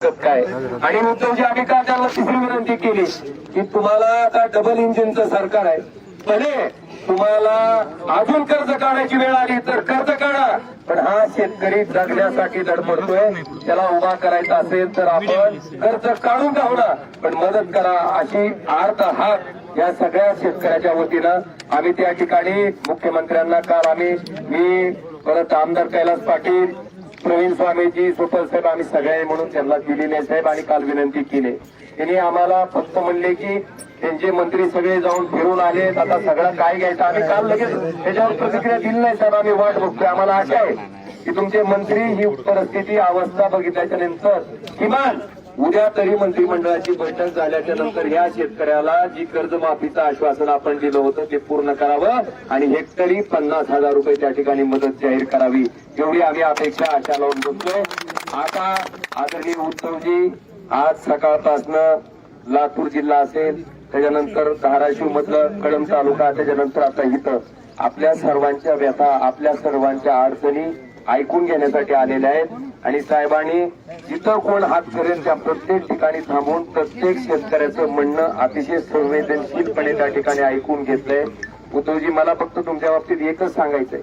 काय? आणि उद्धवजी आम्ही का तिसरी विनंती केली की तुम्हाला आता डबल इंजिनचं सरकार आहे. भले तुम्हाला अजून कर्ज काढायची वेळ आली तर कर्ज काढा. पण हा शेतकरी जगण्यासाठी धडपडतोय. त्याला उभा करायचा असेल तर आपण कर्ज काढून का होणार पण मदत करा अशी आर्थ हात या सगळ्या शेतकऱ्याच्या वतीनं आम्ही त्या ठिकाणी मुख्यमंत्र्यांना काल आम्ही मी परत आमदार कैलास पाटील प्रवीण स्वामीजी सुपर साहेब आम्ही सगळे म्हणून त्यांना दिलेले साहेब आणि काल विनंती केली. त्यांनी आम्हाला फक्त म्हणले की त्यांचे मंत्री सगळे जाऊन फिरून आले आता सगळं काय घ्यायचं? आम्ही काल लगेच त्याच्यावर प्रतिक्रिया दिली नाही साहेब आम्ही वाट बघतोय. आम्हाला आशा आहे की तुमचे मंत्री ही परिस्थिती अवस्था बघितल्याच्या नंतर किमान उद्या तरी मंत्रिमंडळाची बैठक झाल्याच्यानंतर ह्या शेतकऱ्याला जी कर्जमाफीचं आश्वासन आपण दिलं होतं ते पूर्ण करावं आणि हेक्टरी पन्नास हजार रुपये त्या ठिकाणी मदत जाहीर करावी. एवढी आम्ही अपेक्षा आशा लावून बसतोय आता आदरणीय उद्धवजी आज सकाळपासनं लातूर जिल्हा असेल त्याच्यानंतर धाराशिव मधलं कळम तालुका त्याच्यानंतर आता इथं. आपल्या सर्वांच्या व्यथा आपल्या सर्वांच्या अडचणी ऐकून घेण्यासाठी आलेल्या आहेत. आणि साहेबांनी जिथं कोण हात करेल त्या प्रत्येक ठिकाणी थांबून प्रत्येक शेतकऱ्याचं म्हणणं अतिशय संवेदनशीलपणे त्या ठिकाणी ऐकून घेतलंय. उद्धवजी मला फक्त तुमच्या बाबतीत एकच सांगायचंय.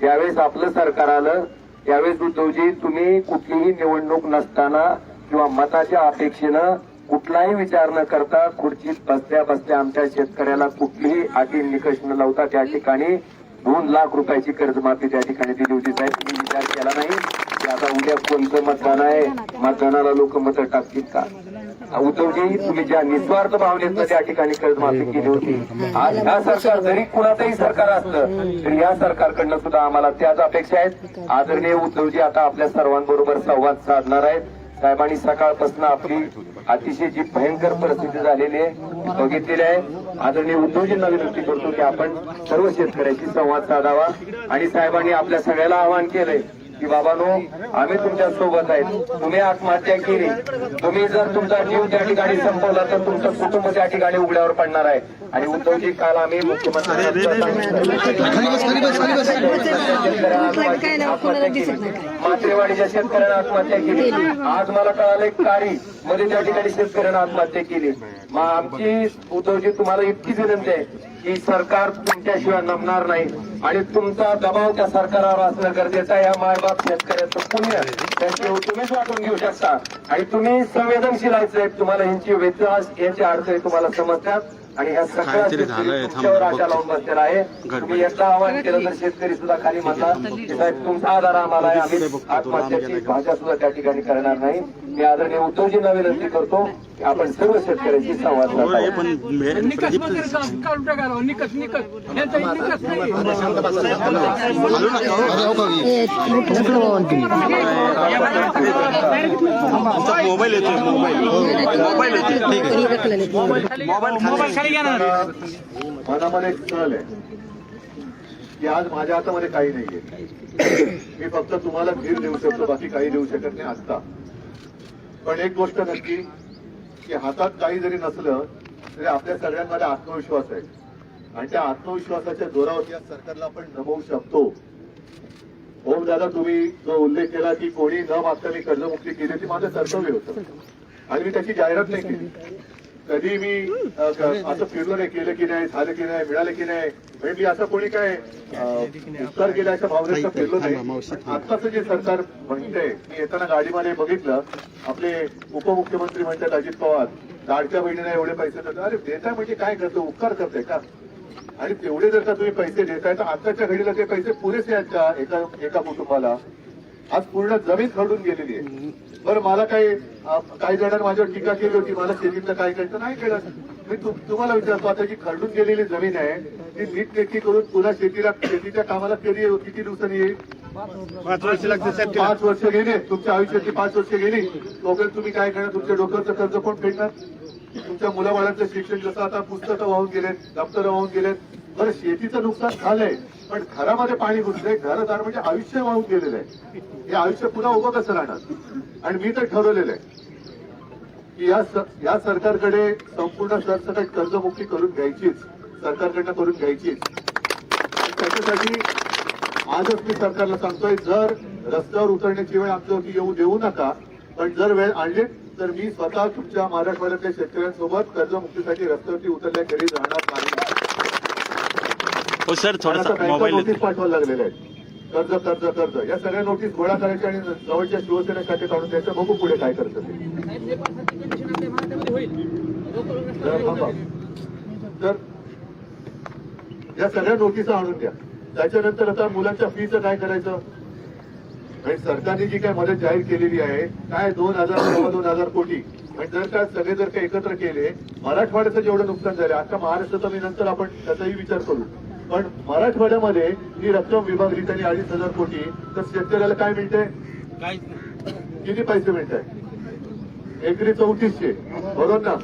ज्यावेळेस आपलं सरकार आलं त्यावेळेस उद्धवजी तुम्ही कुठलीही निवडणूक नसताना किंवा मताच्या अपेक्षेनं कुठलाही विचार न करता खुर्चीत बसल्या बसल्या आमच्या शेतकऱ्याला कुठलीही अटी निकष न लावता त्या ठिकाणी दोन लाख रुपयाची कर्जमाफी त्या ठिकाणी दिली होती. साहेब तुम्ही विचार केला नाही? आता उद्या कोणतं मतदान आहे? मतदानाला लोक मतं टाकतील का? उद्धवजी तुम्ही म्हणजे ज्या निस्वार्थ भावनेत त्या ठिकाणी कर्जमाफी केली होती. आज ह्या सरकार जरी कुणाचंही सरकार असलं तरी या सरकारकडनं सुद्धा आम्हाला त्याच अपेक्षा आहेत. आदरणीय उद्धवजी आता आपल्या सर्वांबरोबर संवाद साधणार आहेत. साहेबांनी सकाळपासून आपली अतिशय जी भयंकर परिस्थिती झालेली आहे बघितलेली आहे. आदरणीय उद्धवजींना विनंती करतो की आपण सर्व शेतकऱ्यांशी संवाद साधावा. आणि साहेबांनी आपल्या सगळ्याला आवाहन केलंय की बाबानो आम्ही तुमच्यासोबत आहेत तुम्ही आत्महत्या केली तुम्ही जर तुमचा जीव त्या ठिकाणी संपवला तर तुमचं कुटुंब त्या ठिकाणी उघड्यावर पडणार आहे आणि उद्धवजी काल आम्ही मुख्यमंत्री मात्रेवाडीच्या शेतकऱ्यांना आत्महत्या केली आज मला कळालं कारी मध्ये त्या ठिकाणी शेतकऱ्यांना आत्महत्या केली मग आमची उद्धवजी तुम्हाला इतकीच विनंती आहे की सरकार तुमच्याशिवाय नमणार नाही. आणि तुमचा दबाव त्या सरकारवर असणं गरजेचं आहे. या मायबाप शेतकऱ्याचं पुण्य त्यांची तुम्हीच वाटून घेऊ शकता. आणि तुम्ही संवेदनशील आहे. साहेब तुम्हाला यांची व्यथा यांची अडचणी तुम्हाला समजतात. आणि ह्या सगळ्या तुमच्यावर आशा लावून बसलेला आहे. तुम्ही एकदा आवाहन केलं तर शेतकरी सुद्धा खाली म्हणतात की साहेब तुमचा आधार आम्हाला आहे आम्ही आत्महत्याची भाषा सुद्धा त्या ठिकाणी करणार नाही. मी आदरणीय उद्धवजींना विनंती करतो की आपण सर्व शेतकऱ्यांशी संवाद मोबाईल येतोय मोबाईल. मोबाईल येतोय. मोबाईल खाली घ्या ना मनामध्ये एक चल आहे की आज माझ्या हातामध्ये काही नाहीये. मी फक्त तुम्हाला धीर देऊ शकतो बाकी काही देऊ शकत नाही आता पण एक गोष्ट नक्की की हातात काही जरी नसलं तरी आपल्या सगळ्यांमध्ये आत्मविश्वास आहे. आणि त्या आत्मविश्वासाच्या जोरावर या सरकारला आपण नमवू शकतो. ओम दादा तुम्ही जो उल्लेख केला की कोणी न मागता मी कर्जमुक्ती केली ती माझं कर्तव्य होतं. आणि मी त्याची जाहिरात नाही केली. कधी मी असं फिरलो नाही केलं की नाही झालं की नाही मिळालं की नाही म्हणजे मी असं कोणी काय उपकार केला अशा भावनेचं फिरलो नाही. आत्ताचं जे सरकार म्हणतंय मी येताना गाडीमध्ये बघितलं आपले उपमुख्यमंत्री म्हणतात अजित पवार लाडक्या बहिणीला एवढे पैसे देतात. अरे देताय म्हणजे काय करतो? उपकार करताय का? आणि तेवढे जर का तुम्ही पैसे देताय तर आताच्या घडीला ते पैसे पुरेसे आहेत का एका एका कुटुंबाला? आज पूर्ण जमीन खरडून गेलेली आहे. बरं मला काही काही जणांनी माझ्यावर टीका केली होती मला शेतीतलं काय करायचं नाही केलं मी तुम्हाला विचारतो आता जी खरडून गेलेली जमीन आहे ती नीट नेटकी करून पुन्हा शेतीला शेतीच्या कामाला कधी किती दिवसांनी येईल? पाच वर्ष लागते पाच वर्ष गेली तुमच्या आयुष्याची पाच वर्ष गेली तोपर्यंत तुम्ही काय करणार? तुमच्या डोक्याचं कर्ज कोण फेडणार? तुमच्या मुलाबाळांचं शिक्षण जसं आता पुस्तकं वाहून गेलेत दप्तरं वाहून गेलेत. बरं शेतीचं नुकसान झालंय. पण घरामध्ये पाणी घुसलंय घरदार म्हणजे आयुष्य वाहून गेलेलं आहे. हे आयुष्य पुन्हा उभं कसं राहणार? आणि मी तर ठरवलेलं आहे की या या सरकारकडे संपूर्ण सरसकट कर्जमुक्ती करून घ्यायचीच सरकारकडनं करून घ्यायचीच. त्याच्यासाठी आजच मी सरकारला सांगतोय जर रस्त्यावर उतरण्याची वेळ आमच्यावरती येऊ देऊ नका पण जर वेळ आणली तर मी स्वतः तुमच्या महाराष्ट्रातल्या शेतकऱ्यांसोबत कर्जमुक्तीसाठी रस्त्यावरती उतरल्याखेरीज राहणार नाही. हो सर थोडासा मोबाईल नोटीस पाठवायला लागलेल्या आहेत. कर्ज कर्ज कर्ज. या सगळ्या नोटीस गोळा करायच्या आणि जवळच्या शिवसेना खात्यात आणून द्यायचं बघू पुढे काय करतं ते. तर या सगळ्या नोटिसा आणून द्या. त्याच्यानंतर आता मुलांच्या फीचं काय करायचं? आणि सरकारने जी काय मदत जाहीर केलेली आहे काय दोन हजार सव्वा दोन हजार कोटी. आणि जर का सगळे जर का एकत्र केले मराठवाड्याचं जेवढं नुकसान झालं आता महाराष्ट्राचा मी नंतर आपण त्याचाही विचार करू. पण मराठवाड्यामध्ये ही रक्कम विभागली त्यांनी अडीच हजार कोटी. तर शेतकऱ्याला काय मिळते किती पैसे मिळत आहे एकरी चौतीसशे. बरोबर ना.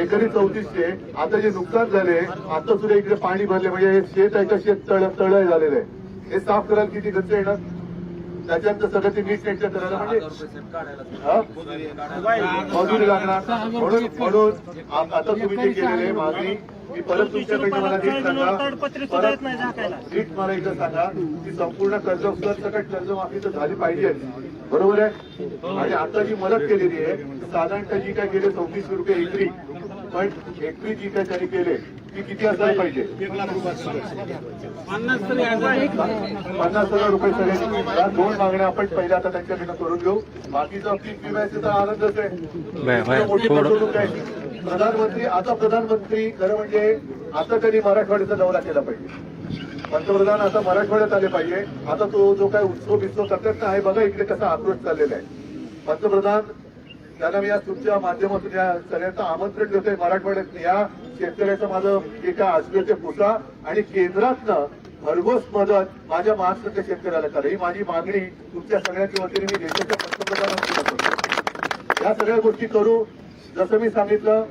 एकरी चौतीसशे. आता जे नुकसान झाले आता सुद्धा इकडे पाणी भरले. म्हणजे हे शेत आहे का? शेत तळ तळ झालेलं आहे. हे साफ करायला किती खर्च येणार? त्याच्यानंतर सगळं ते नीट नेटकं करायला म्हणजे हा? मजुरी लागणार. म्हणून म्हणून आता तुम्ही जे केलेले मागणी मी परत तुमच्याकडे मला नीट सांगा. परत नीट मला एकदा सांगा की संपूर्ण कर्ज सकट कर्जमाफी तर झाली पाहिजे. बरोबर आहे? आणि आता जी मदत केलेली आहे साधारणतः जी काय केली चौतीसशे रुपये एकरी पण एकरी जी काय त्यांनी केले ती किती असायला पाहिजे? पन्नास हजार. रुपये सगळे. या दोन मागण्या आपण पहिल्या आता त्यांच्याकडनं करून घेऊ. बाकीचं पीक विम्याचे तर आनंदच आहे मोठी फसवणूक आहे प्रधानमंत्री आता प्रधानमंत्री खरं म्हणजे आता त्यांनी मराठवाड्याचा दौरा केला पाहिजे. पंतप्रधान आता मराठवाड्यात आले पाहिजे. आता तो जो काय उत्सव बित्सव करतात ना आहे बघा इकडे कसा आक्रोश चाललेला आहे. पंतप्रधान त्यांना मी या तुमच्या माध्यमातून या सगळ्यांचं आमंत्रण देतोय मराठवाड्यात. या शेतकऱ्याचं माझं एका काय पुसा आणि केंद्रातनं भरघोस मदत माझ्या महाराष्ट्राच्या शेतकऱ्याला करा. ही माझी मागणी तुमच्या सगळ्यांच्या वतीने मी देशाच्या पंतप्रधानांना या सगळ्या गोष्टी करू. जसं मी सांगितलं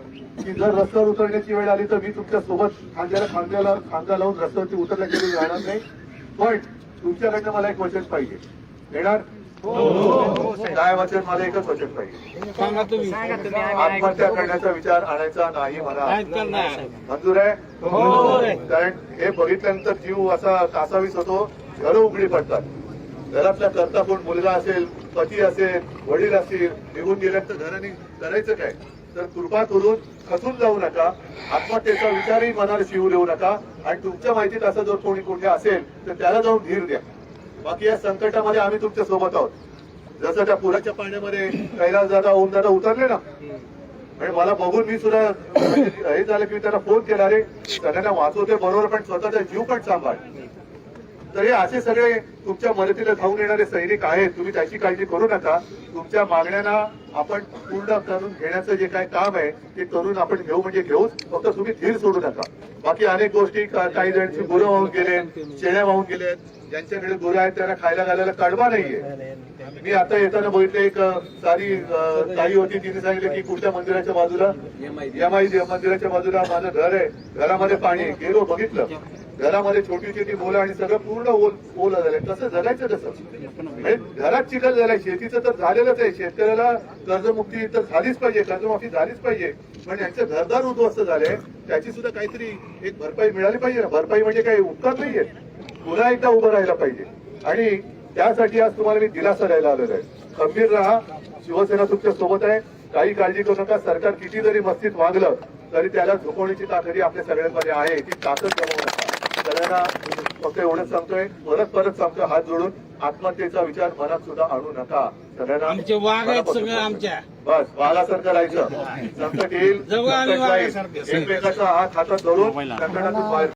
की जर रस्त्यावर उतरण्याची वेळ आली तर मी तुमच्यासोबत खांद्याला खांद्याला खांदा लावून रस्त्यावरती उतरण्याची वेळ राहणार नाही. पण तुमच्याकडनं मला एक वचन पाहिजे. येणार? काय वचन मला एकच वचन पाहिजे आत्महत्या करण्याचा विचार आणायचा नाही मला मंजूर आहे कारण हे बघितल्यानंतर जीव असा कासावीस होतो घरं उघडी पडतात घरातला करता कोण मुलगा असेल पती असेल वडील असतील निघून गेल्यानंतर घराने करायचं काय तर कृपा करून खचून जाऊ नका आत्महत्येचा विचारही मनाला शिवू देऊ नका आणि तुमच्या माहितीत असं जर कोणी कुठे असेल तर त्याला जाऊन धीर द्या बाकी या संकटामध्ये आम्ही तुमच्यासोबत आहोत. जसं त्या पुराच्या पाण्यामध्ये कैलास दादा ओम दादा उतरले ना आणि मला बघून मी सुद्धा हे झालं की त्यांना फोन केला रे सगळ्यांना वाचवते बरोबर पण स्वतःचा जीव पण सांभाळ. तर हे असे सगळे तुमच्या मदतीला धावून येणारे सैनिक आहेत. तुम्ही त्याची काळजी करू नका. तुमच्या मागण्यांना आपण पूर्ण करून घेण्याचं जे काय काम आहे ते करून आपण घेऊ म्हणजे घेऊच फक्त तुम्ही धीर सोडू नका. बाकी अनेक गोष्टी काही जणांची गुरं वाहून गेले शेळ्या वाहून गेले ज्यांच्याकडे गुरं आहेत त्यांना खायला घालायला कडवा नाहीये. मी आता येताना बघितलं एक सारी ताई होती तिने सांगितलं की कुठल्या मंदिराच्या बाजूला यमाई. मंदिराच्या बाजूला माझं घर आहे. घरामध्ये पाणी आहे. गेलो बघितलं. घरामध्ये छोटी छोटी मुलं आणि सगळं पूर्ण ओल ओलं झालंय. कसं जगायचं कसं? म्हणजे घरात चिखल झालाय. शेतीचं तर झालेलंच आहे. शेतकऱ्याला कर्जमुक्ती तर झालीच पाहिजे. कर्जमाफी झालीच पाहिजे. पण यांचं घरदार उद्ध्वस्त झालंय. त्याची सुद्धा काहीतरी एक भरपाई मिळाली पाहिजे ना. भरपाई म्हणजे काही उपकार नाहीये. पुन्हा एकदा उभं राहायला पाहिजे. आणि त्यासाठी आज तुम्हाला मी दिलासा द्यायला आलेलो आहे. खंबीर राहा शिवसेना तुमच्यासोबत आहे. काही काळजी करू नका. सरकार किती जरी मस्तीत वागलं तरी त्याला झोपवण्याची ताकदी आपल्या सगळ्यांमध्ये आहे. ती ताकद गमावू नका सगळ्यांना फक्त एवढंच सांगतोय. परत परत सांगतोय हात जोडून. आत्महत्येचा विचार मनात सुद्धा आणू नका. सगळ्यांना. बस वाघासारखं राहायचं. संकट येईल. एकमेकाचा हात हातात धरून संकटातून बाहेर